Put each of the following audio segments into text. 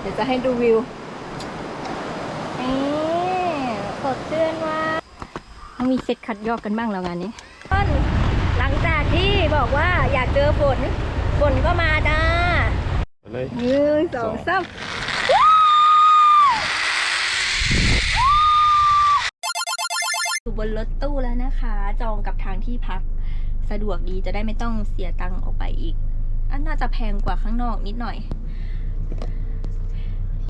เดี๋ยวจะให้ดูวิวนี่สดชื่นว่ากต้องมีเช็ดคัดยอกกันบ้างแล้วงานนี้ต้นหลังจากที่บอกว่าอยากเจอฝนฝนก็มาจ้าเลยหนึ่งสองสามอยู่บนรถตู้แล้วนะคะ จองกับทางที่พัก สะดวกดีจะได้ไม่ต้องเสียตังค์ออกไปอีกอันน่าจะแพงกว่าข้างนอกนิดหน่อย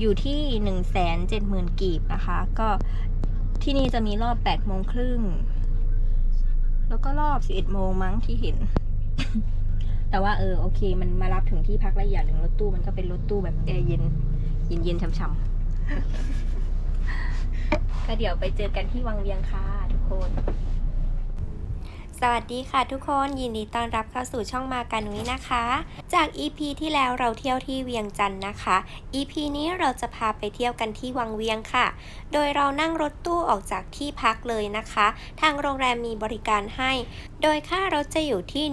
อยู่ที่หนึ่งแสนเจ็ดหมื่นกีบนะคะ ก็ที่นี่จะมีรอบแปดโมงครึ่ง แล้วก็รอบสิบเอ็ดโมงมั้งที่เห็น แต่ว่าเออโอเค มันมารับถึงที่พักและอีกอย่างหนึ่งรถตู้มันก็เป็นรถตู้แบบแอร์เย็นเย็น เย็นๆช่ำๆก็เดี๋ยวไปเจอกันที่วังเวียงค่ะทุกคน สวัสดีค่ะทุกคนยินดีต้อนรับเข้าสู่ช่องมากันนุ้ยนะคะ จาก EP ที่แล้วเราเที่ยวที่เวียงจันทร์นะคะ EP นี้เราจะพาไปเที่ยวกันที่วังเวียงค่ะ โดยเรานั่งรถตู้ออกจากที่พักเลยนะคะ ทางโรงแรมมีบริการให้ โดยค่ารถจะอยู่ที่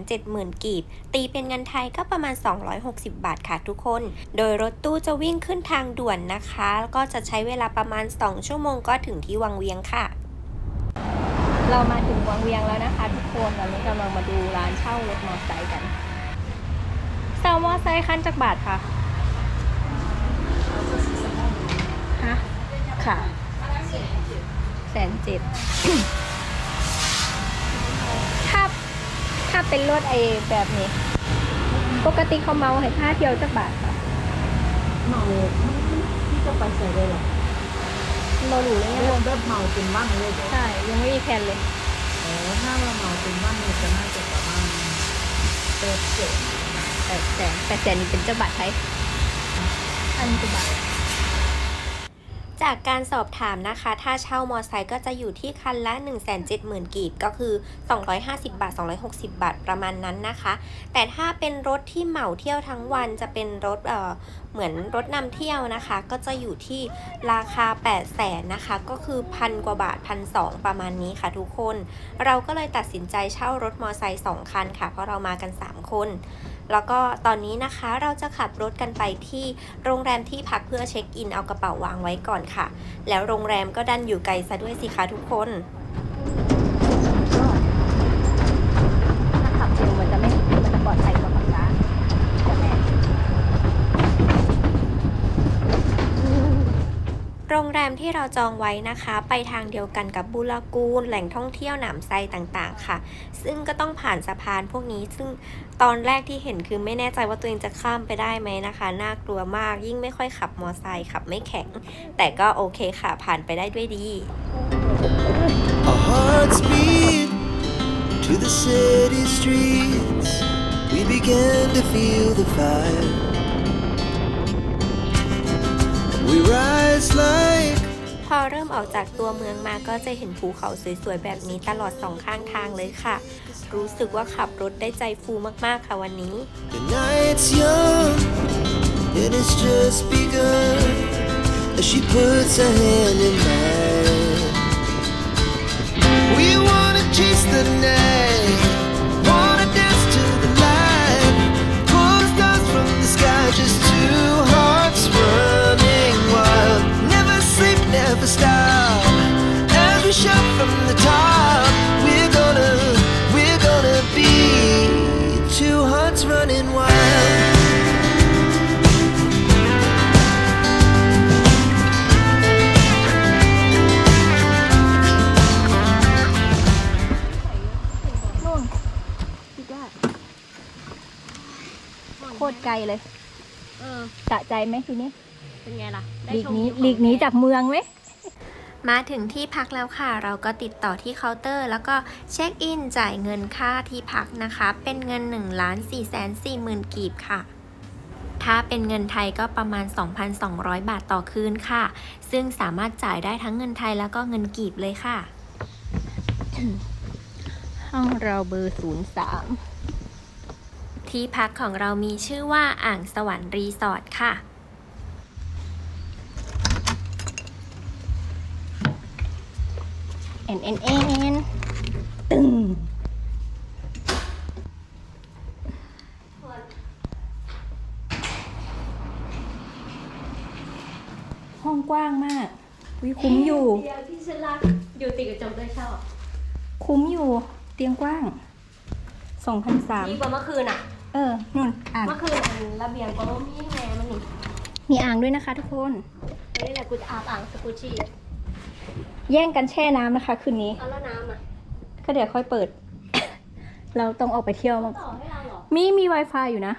170,000 กีบ ตีเป็นเงินไทยก็ประมาณ 260 บาทค่ะทุกคน โดยรถตู้จะวิ่งขึ้นทางด่วนนะคะ แล้วก็จะใช้เวลาประมาณ 2 ชั่วโมงก็ถึงที่วังเวียงค่ะ เรามาถึงวังเวียงแล้วนะคะทุกคนตอนนี้กำลังมาดูร้านเช่ารถมอเตอร์ไซค์กันเช่ามอเตอร์ไซค์คันจากบาทค่ะฮะค่ะแสนเจ็ดถ้าถ้าเป็นรถไอแบบนี้ ปกติเขาเมาให้ค่าเที่ยวจากบาทค่ะเมาที่จะไปใส่เลยเหรอ เราหรูเลยเรื่องแบบเมาเป็นบ้านเลยเดี๋ยวใช่ ยังไม่มีแผนเลยอ๋อถ้าเราเมาเป็นบ้านเนี่ยจะน่าจะประมาณแปดเจ็ดแปดแสนแปดแสนนี่เป็นเจ้าบาทไทยพันกว่าบาท จากการสอบถามนะคะ ถ้าเช่ามอไซค์ก็จะอยู่ที่คันละ 170,000 กีบ ก็คือ 250 บาท 260 บาทประมาณนั้นนะคะ แต่ถ้าเป็นรถที่เหมาเที่ยวทั้งวันจะเป็นรถเอ่อเหมือนรถนำเที่ยวนะคะ ก็จะอยู่ที่ราคา 8 0 0แสนนะคะ ก็คือพันกว่าบาทพันสประมาณนี้ค่ะทุกคน เราก็เลยตัดสินใจเช่ารถมอไซค์2คันค่ะ เพราะเรามากัน 3 คน แล้วก็ตอนนี้นะคะเราจะขับรถกันไปที่โรงแรมที่พักเพื่อเช็คอินเอากระเป๋าวางไว้ก่อนค่ะ แล้วโรงแรมก็ดันอยู่ไกลซะด้วยสิคะทุกคน ถ้าขับเร็วมันจะไม่ มันจะปลอดภัยกว่าขับช้าใช่ไหม โรงแร มที่เราจองไว้นะคะ ไปทางเดียวกันกับบูรากูนแหล่งท่องเที่ยวหนามไซต่างๆ ค่ะ ซึ่งก็ต้องผ่านสะพานพวกนี้ ซึ่งตอนแรกที่เห็นคือไม่แน่ใจว่าตัวเองจะข้ามไปได้ไหมนะคะ น่ากลัวมาก ยิ่งไม่ค่อยขับมอไซค์ขับไม่แข็ง แต่ก็โอเคค่ะ ผ่านไปได้ด้วยดี Our hearts beat to the city streets. We began to feel the fire. We rise like พอเริ่มออกจากตัวเมืองมาก็จะเห็นภูเขาสวยๆ แบบนี้ตลอดสองข้างทางเลยค่ะ รู้สึกว่าขับรถได้ใจฟูมากๆค่ะวันนี้ the night's young and it's just begun. As she puts her hand in mine, we wanna chase the night, ใจไหมทีนี้เป็นไงล่ะได้หลีกชมนี้วิวของหลีกหนี้แท้จากเมืองไหม มาถึงที่พักแล้วค่ะ เราก็ติดต่อที่เคาน์เตอร์ แล้วก็เช็คอินจ่ายเงินค่าที่พักนะคะ เป็นเงิน1ล้าน4แสน4หมื่นกีบค่ะ ถ้าเป็นเงินไทยก็ประมาณ 2,200 บาทต่อคืนค่ะ ซึ่งสามารถจ่ายได้ทั้งเงินไทยแล้วก็เงินกีบเลยค่ะ ห้องเราเบอร์ศูนย์สาม ที่พักของเรามีชื่อว่าอ่างสวรรค์รีสอร์ทค่ะเอ็นเอ็นเอ็นตึงห้องกว้างมากวิคุ้มอยู่ เดียวที่ฉันรักอยู่ติดกับจงด้วยชอบคุ้มอยู่ เตียงกว้างสองพันสาม ดีกว่าเมื่อคืนอะ เออนุ่นอ่างเมื่อคืนอันระเบียงก็มีแม่มันนี่มีอ่างด้วยนะคะ ทุกคนนี่แหละกูจะอาบอ่างสกูชี่แย่งกันแช่น้ำนะคะ คืนนี้เอาแล้วน้ำอะก็เดี๋ยวค่อยเปิด เราต้องออกไปเที่ยวมั้งต่อให้เราเหรอมีมี Wi-Fi อยู่นะ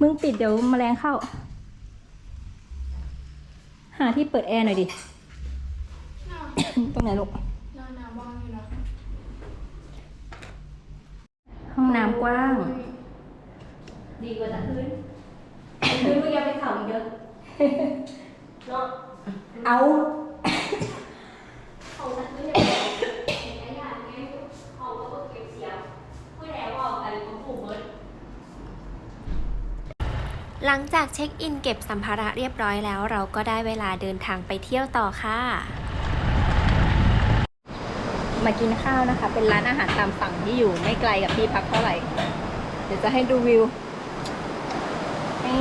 มึงปิดเดี๋ยวแมลงเข้า หาที่เปิดแอร์หน่อยดิ ตรงไหนลูกห้องน้ำกว้าง ดีกว่าแต่คืนคืนก็ยังไปเข่าอีกเยอะเนาะเอาของแต่คืนเนี่ยเป็นไอ้ยาไงของก็เก็บเสียงเพื่อแอบออกไปของผูกเบิร์ดหลังจากเช็คอินเก็บสัมภาระเรียบร้อยแล้ว เราก็ได้เวลาเดินทางไปเที่ยวต่อค่ะ มากินข้าวนะคะ เป็นร้านอาหารตามสั่งที่อยู่ไม่ไกลกับที่พักเท่าไหร่ เดี๋ยวจะให้ดูวิว นี่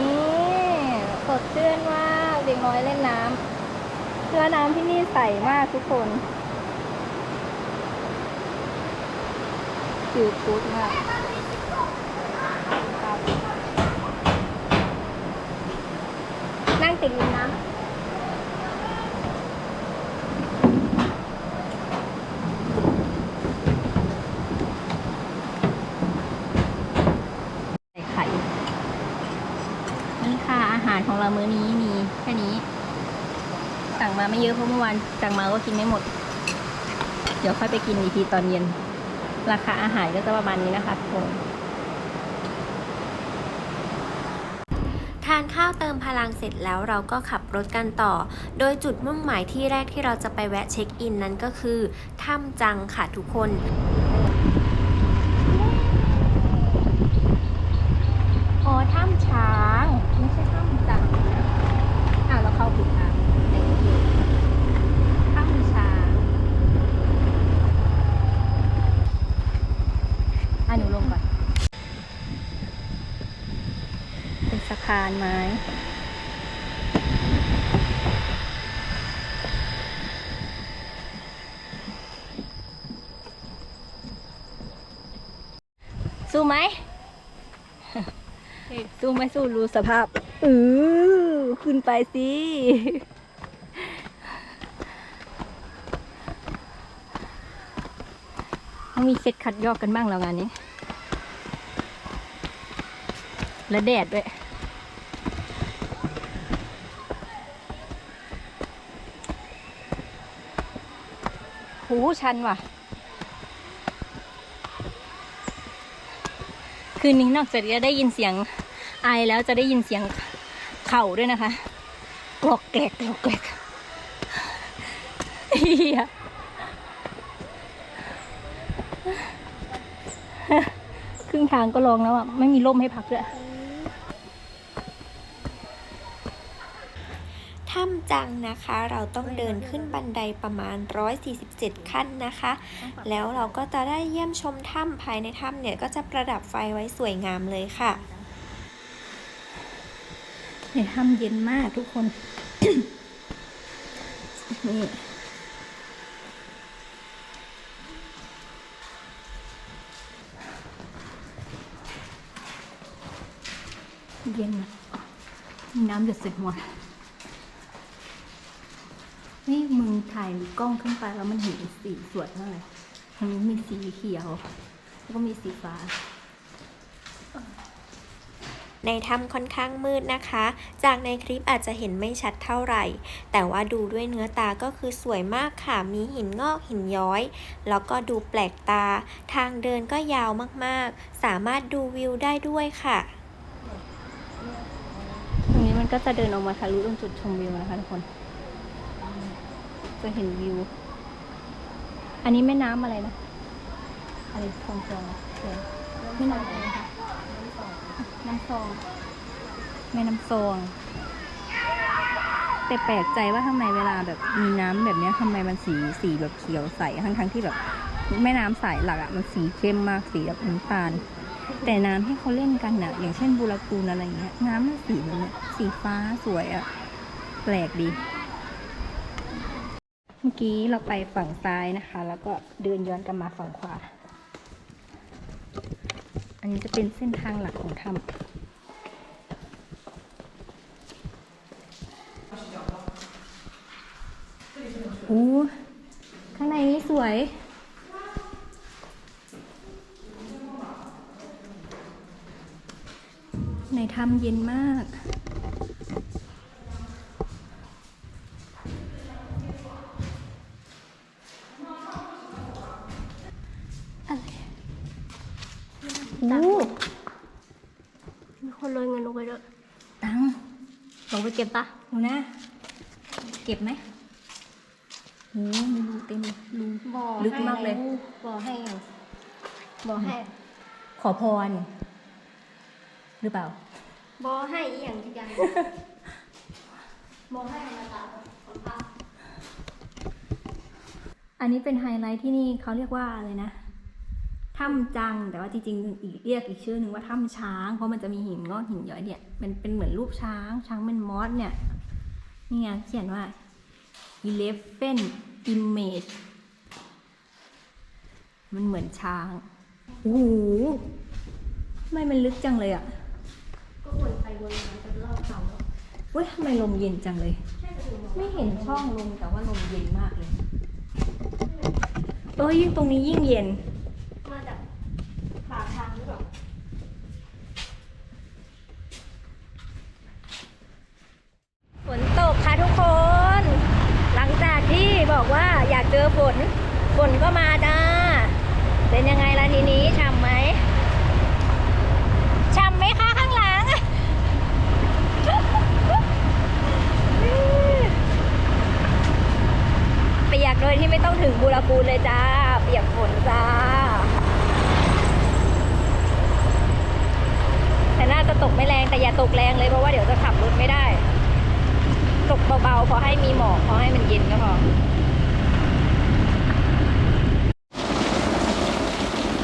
เชื่อนมาเด็กน้อยเล่นน้ำเสื้อน้ำที่นี่ใสมากทุกคนคิวฟูดมากครับนั่งติดริมน้ำ ใส่ไข่นี่ค่ะอารของเรามื้อนี้มีแค่นี้ สั่งมาไม่เยอะเพราะเมื่อวานสั่งมาก็กินไม่หมด เดี๋ยวค่อยไปกินอีกทีตอนเย็น ราคาอาหารก็จะประมาณนี้นะคะทุกคนทานข้าวเติมพลังเสร็จแล้วเราก็ขับรถกันต่อ โดยจุดมุ่งหมายที่แรกที่เราจะไปแวะเช็คอินนั้นก็คือถ้ำจังค่ะทุกคน อ๋อถ้ำช้าง ไม่ใช่ถ้ำจังนะอ้าวเราเข้าผิดทางไหนผิดถ้ำช้างอะหนูลงก่อน เป็นสะพานไม้ สู้ไหม สู้ไม่สู้รู้สภาพเออขึ้นไปสิต้องมีเซ็ตคัดยอกกันบ้างแล้วงานนี้ และแดดด้วย ชันว่ะ คืนนี้นอกจากจะได้ยินเสียงไอแล้วจะได้ยินเสียงเข่าด้วยนะคะกรอกแกรกกรอกแกรกเฮียครึ่งทางก็ลองแล้วอะ ไม่มีร่มให้พักด้วย ถ้ำ จังนะคะ เราต้องเดินขึ้นบันไดประมาณ 147 ขั้นนะคะ แล้วเราก็จะได้เยี่ยมชมถ้ำภายในถ้ำเนี่ยก็จะประดับไฟไว้สวยงามเลยค่ะ ในถ้ำเย็นมากทุกคน นี่เย็นน้ำหยดใส่หัว นี่มึงถ่ายกล้องขึ้นไปแล้วมันเห็นสีสวยมากเลยทางนี้มีสีเขียว แล้วก็มีสีฟ้า ในถ้ำค่อนข้างมืดนะคะ จากในคลิปอาจจะเห็นไม่ชัดเท่าไหร่ แต่ว่าดูด้วยเนื้อตาก็คือสวยมากค่ะ มีหินงอกหินย้อย แล้วก็ดูแปลกตา ทางเดินก็ยาวมากๆ สามารถดูวิวได้ด้วยค่ะ ตรงนี้มันก็จะเดินออกมาทะลุตรงจุดชมวิวนะคะทุกคน จะเห็นวิว อันนี้แม่น้ำอะไรนะ อะไรซองซองเออแม่น้ำอะไรนะคะน้ำซอง แม่น้ำซอง แต่แปลกใจว่าทำไมเวลาแบบมีน้ำแบบนี้ทำไมมันสีสีแบบเขียวใสทั้งทั้งที่แบบ แม่น้ำสายหลักอะมันสีเข้มมากสีแบบน้ำตาลแต่น้ำที่เขาเล่นกันน่ะอย่างเช่นบูรากูนอะไรเงี้ย น้ำมันสีแบบนี้สีฟ้าสวยอะแปลกดี กี้เราไปฝั่งซ้ายนะคะ แล้วก็เดินย้อนกลับมาฝั่งขวา อันนี้จะเป็นเส้นทางหลักของถ้ำโอ้ข้างในนี้สวย ในถ้ำเย็นมาก ก็บปะดูนะ เก็บไหมโอ้มีรูเต็มเลยรูบ่อลึกมากเลย บ่อให้อย่างบ่อให้ ขอพร หรือเปล่า บ่อให้อีอย่างที่ยังบ่อให้มาตาของพระอันนี้เป็นไฮไลท์ที่นี่เขาเรียกว่าอะไรนะ ถ้ำจัง แต่ว่าจริงๆอีกเรียกอีกชื่อหนึ่งว่าถ้ำช้าง เพราะมันจะมีหินงอกหินย้อยเนี่ยมันเป็นเหมือนรูปช้าง ช้างเป็นมอสเนี่ย นี่ไงเขียนว่า elephant image มันเหมือนช้าง โอ้โหทำไมมันลึกจังเลยอะ ก็วนไปวนมาจะรอบเขาเว้ยทำไมลมเย็นจังเลย ไม่เห็นช่องลมแต่ว่าลมเย็นมากเลย เออยิ่งตรงนี้ยิ่งเย็น มาจากปากทางหรือเปล่า ฝนตกค่ะ ทุกคน หลังจากที่บอกว่าอยากเจอฝน ฝนก็มาจ้า เป็นยังไงล่ะทีนี้ช่ำไหมช่ำไหมคะข้างหลัง เปียกโดยที่ไม่ต้องถึงบูรากูลเลยจ้า เปียกฝนจ้า แต่น่าจะตกไม่แรงแต่อย่าตกแรงเลยเพราะว่าเดี๋ยวจะขับรถไม่ได้ ตกเบาๆ พอให้มีหมอก พอให้มันเย็นก็พอ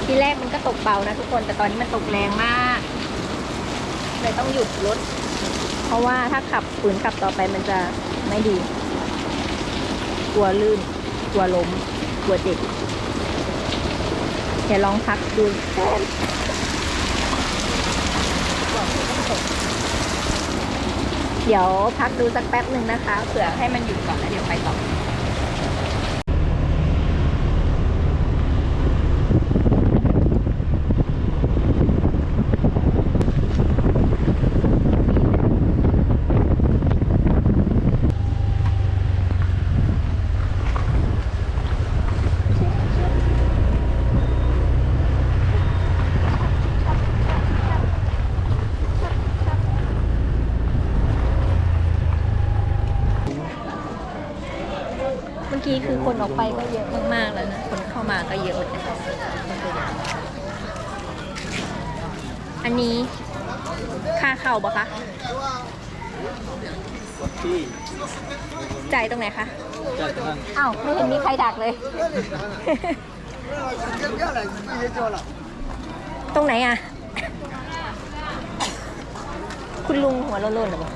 ทีแรกมันก็ตกเบานะทุกคน แต่ตอนนี้มันตกแรงมาก เลยต้องหยุดรถ เพราะว่าถ้าขับฝืนขับต่อไปมันจะไม่ดี กลัวลื่น กลัวล้ม กลัวเจ็บเดี๋ยวลองพักดูแป๊บ เดี๋ยวพักดูสักแป๊บหนึ่งนะคะเผื่อให้มันหยุดก่อนแล้วเดี๋ยวไปต่อ กี้คือคนออกไปก็เยอะมากๆแล้วนะ คนเข้ามาก็เยอะเหมือนกันอันนี้ค่าเข้าปะคะจ่ายตรงไหนคะ จากทางอ้าว ไม่เห็นมีใครดักเลย ตรงไหนอะ คุณลุงหัวโลนๆเหรอบอก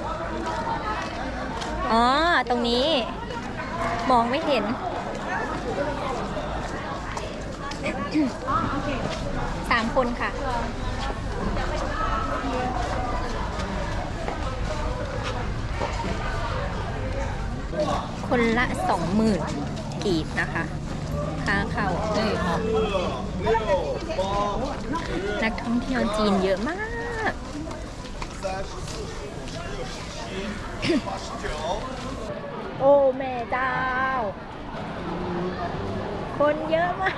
อ๋อ ตรงนี้ มองไม่เห็นสามคนค่ะ คนละสองหมื่นกีบนะคะค่าเข้าเอ้ยนักท่องเที่ยวจีนเยอะมาก โอ้แม่เจ้า คนเยอะมาก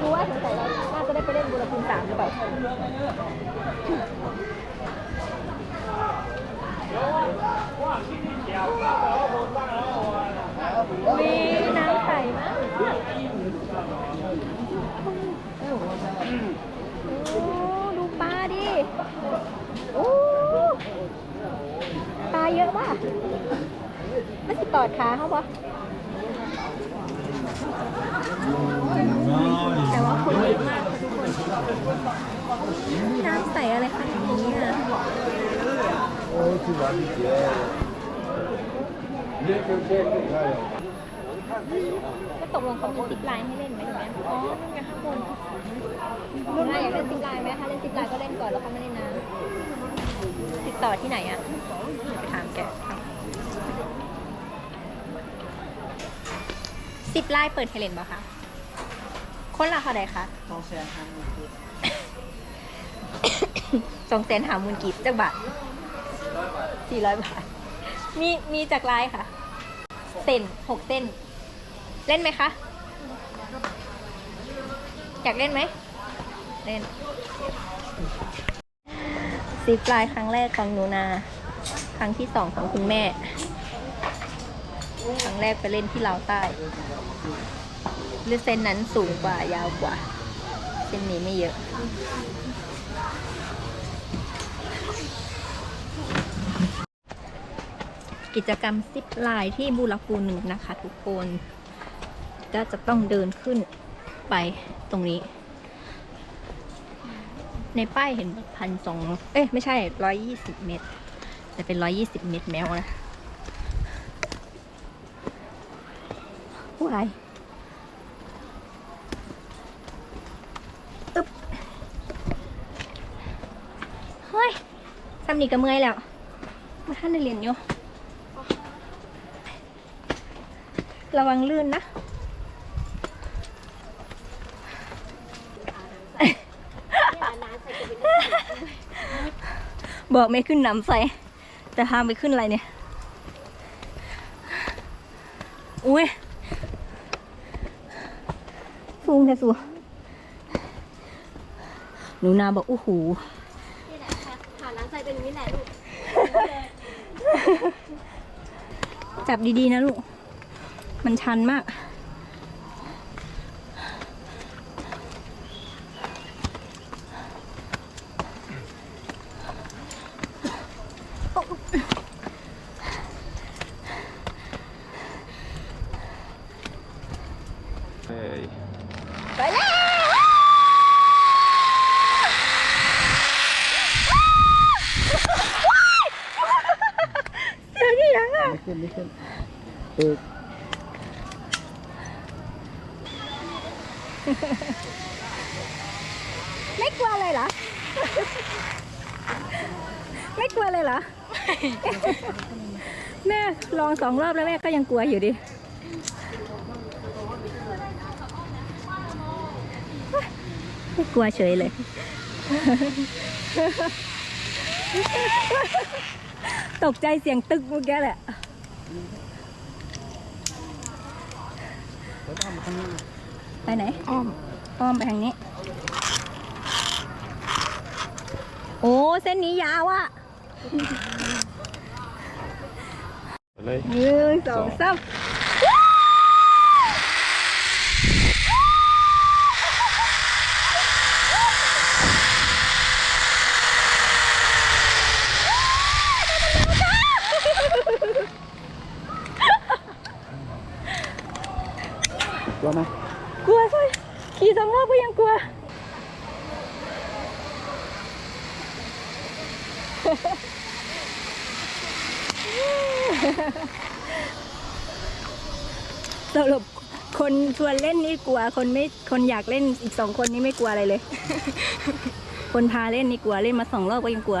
รู้ว่าสงสัยเราน่าจะได้ไปเล่นบุรคุณสามหรือเปล่ามีน้ำใสมากโอ้ดูปลาดิโอ้ เยอะมากมันสิกอดขาเขาปะแต่ว่าคนเยอะมากทุกคน น้ำใสอะไรขนาดนี้อะก็ตกลงเขามีซิปไลน์ให้เล่นไหมถูกไหมอ๋อนั่นไงข้างบนรุ่นไหอยากเล่นซิปไลน์ไหมคะเล่นซิปไลน์ก็เล่นก่อนแล้วเขาไม่เล่นน้ำติดต่อที่ไหนอะ ถามแกซิปไลน์เปิดให้เล่นบ่คะคนละเท่าใดคะสองแสนห้าหมื่นกีบสองแสนหามูลกีบจากบาทสี่ร้อยบาท มีมีจากไลน์ค่ะ เส้นหกเส้น เล่นไหมคะ อยากเล่นไหม เล่นซิปไลน์ครั้งแรกของหนูนา ครั้งที่สองของคุณแม่ ครั้งแรกไปเล่นที่ลาวใต้หรือเส้นนั้นสูงกว่ายาวกว่า เส้นนี้ไม่เยอะ กิจกรรมซิปไลน์ที่บูรพูนึงนะคะทุกคน ก็จะต้องเดินขึ้นไปตรงนี้ในป้ายเห็นพันสอง เอ้ยไม่ใช่ร้อยยี่สิบเมตร แต่เป็นร้อยยี่สิบเมตรแมวนะวายอึ๊บเฮ้ยทำนี่ก็เมื่อยแล้วมาท่านได้เรียนอยู่ ระวังลื่นนะบอกไม่ขึ้นน้ำใส แต่พาไปขึ้นอะไรเนี่ย อุ้ย สูงแต่สูงหนูนาบอกอู้หูนี่แหละค่ะหาน้ำใส่เป็นอย่างนี้แหละลูก จับดีๆนะลูก มันชันมาก ไปแล้วเสียงนี่ยังอะ ไม่ขึ้นไม่ขึ้นเออ ไม่กลัวเลยเหรอ ไม่กลัวเลยเหรอ แม่ลองสองรอบแล้วแม่ก็ยังกลัวอยู่ดิ ไม่กลัวเฉยเลย ตกใจเสียงตึกเมื่อกี้แหละแล้วทำข้างหน้าไปไหน อ้อม อ้อมไปทางนี้ โอ้ เส้นนี้ยาวอะ เลยหนึ่งสองสามกลัวไหม กลัวสิขี่สองรอบก็ยังกลัว สรุปคนชวนเล่นนี่ กลัวคนไม่คนอยากเล่นอีกสองคนนี้ไม่กลัวอะไรเลย คนพาเล่นนี่กลัวเล่นมาสองรอบก็ยังกลัว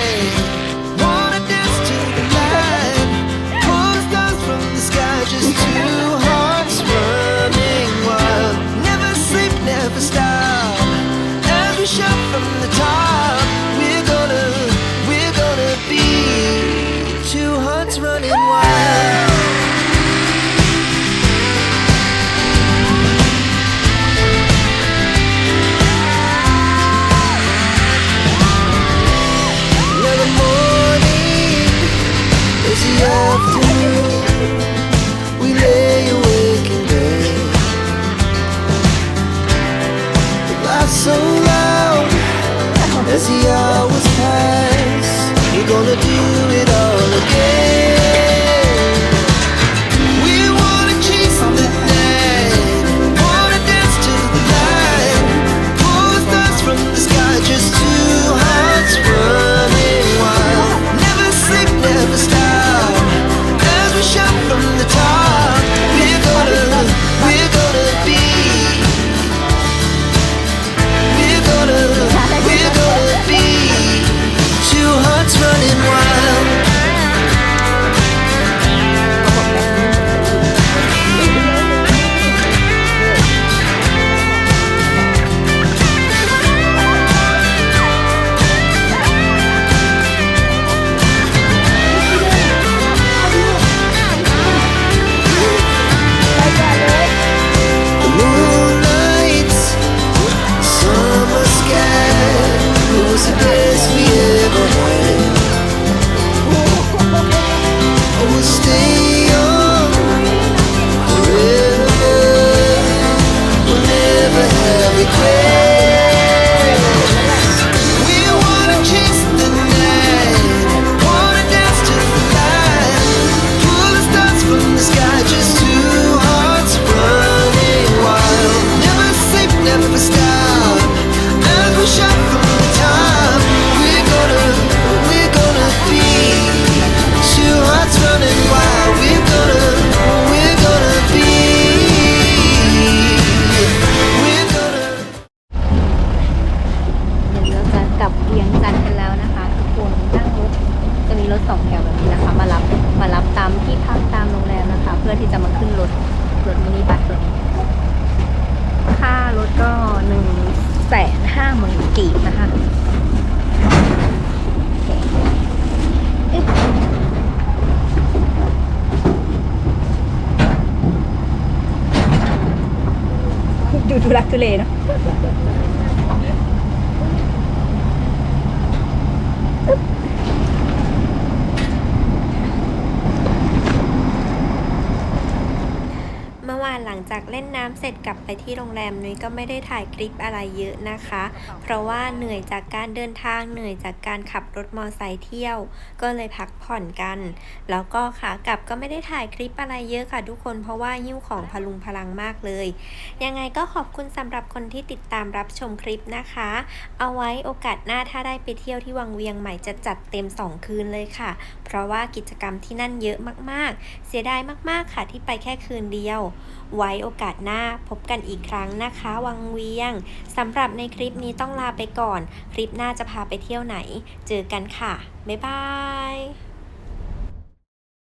งจากเล่นน้ำเสร็จกลับไปที่โรงแรมนุ้ยก็ไม่ได้ถ่ายคลิปอะไรเยอะนะคะ เพราะว่าเหนื่อยจากการเดินทางเหนื่อยจากการขับรถมอไซค์เที่ยว ก็เลยพักผ่อนกัน แล้วก็ขากลับก็ไม่ได้ถ่ายคลิปอะไรเยอะค่ะทุกคนเพราะว่าหิ้วของพลุงพลังมากเลย ยังไงก็ขอบคุณสำหรับคนที่ติดตามรับชมคลิปนะคะ เอาไว้โอกาสหน้าถ้าได้ไปเที่ยวที่วังเวียงใหม่จะจัดเต็ม 2 คืนเลยค่ะ เพราะว่ากิจกรรมที่นั่นเยอะมากๆ เสียดายมากๆค่ะที่ไปแค่คืนเดียว ไว้โอกาสหน้าพบกันอีกครั้งนะคะ วังเวียงสำหรับในคลิปนี้ต้องลาไปก่อน คลิปหน้าจะพาไปเที่ยวไหน เจอกันค่ะ บ๊ายบาย